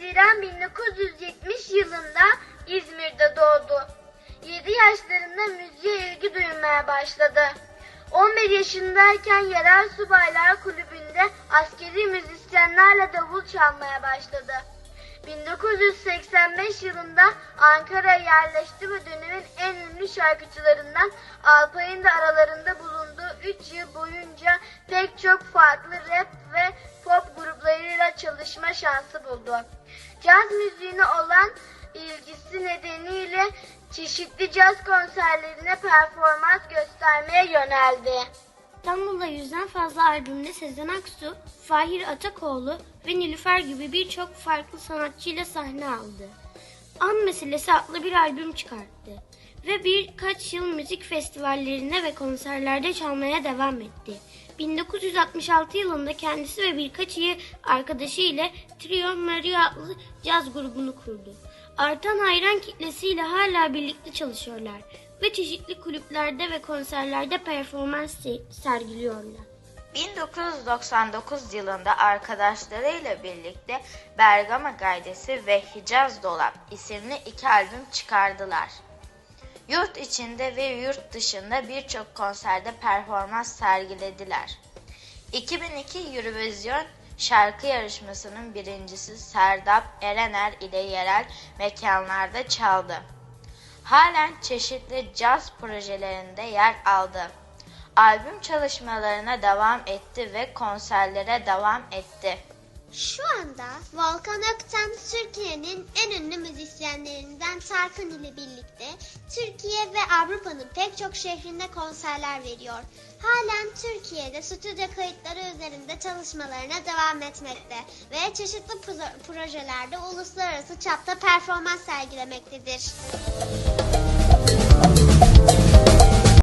Haziran 1970 yılında İzmir'de doğdu. 7 yaşlarında müziğe ilgi duymaya başladı. 11 yaşındayken Yerel Subaylar Kulübü'nde askeri müzisyenlerle davul çalmaya başladı. 1985 yılında Ankara'ya yerleşti ve dönemin en ünlü şarkıcılarından Alpay'ın da aralarında bulunduğu 3 yıl boyunca pek çok farklı buldu. Caz müziğine olan ilgisi nedeniyle çeşitli caz konserlerine performans göstermeye yöneldi. İstanbul'da yüzden fazla albümde Sezen Aksu, Fahir Atakoğlu ve Nilüfer gibi birçok farklı sanatçıyla sahne aldı. An Meselesi adlı bir albüm çıkarttı ve birkaç yıl müzik festivallerinde ve konserlerde çalmaya devam etti. 1966 yılında kendisi ve birkaç iyi arkadaşı ile Trio Mario adlı caz grubunu kurdu. Artan hayran kitlesiyle hala birlikte çalışıyorlar ve çeşitli kulüplerde ve konserlerde performans se- sergiliyorlar. 1999 yılında arkadaşlarıyla birlikte Bergama Gaydesi ve Hicaz Dolap isimli iki albüm çıkardılar. Yurt içinde ve yurt dışında birçok konserde performans sergilediler. 2002 Eurovision şarkı yarışmasının birincisi Serdap Erener ile yerel mekanlarda çaldı. Halen çeşitli caz projelerinde yer aldı. Albüm çalışmalarına devam etti ve konserlere devam etti. Şu anda Volkan Öktem Türkiye'nin en ünlü müzisyenlerinden Tarkan ile birlikte Türkiye ve Avrupa'nın pek çok şehrinde konserler veriyor. Halen Türkiye'de stüdyo kayıtları üzerinde çalışmalarına devam etmekte ve çeşitli pro- projelerde uluslararası çapta performans sergilemektedir.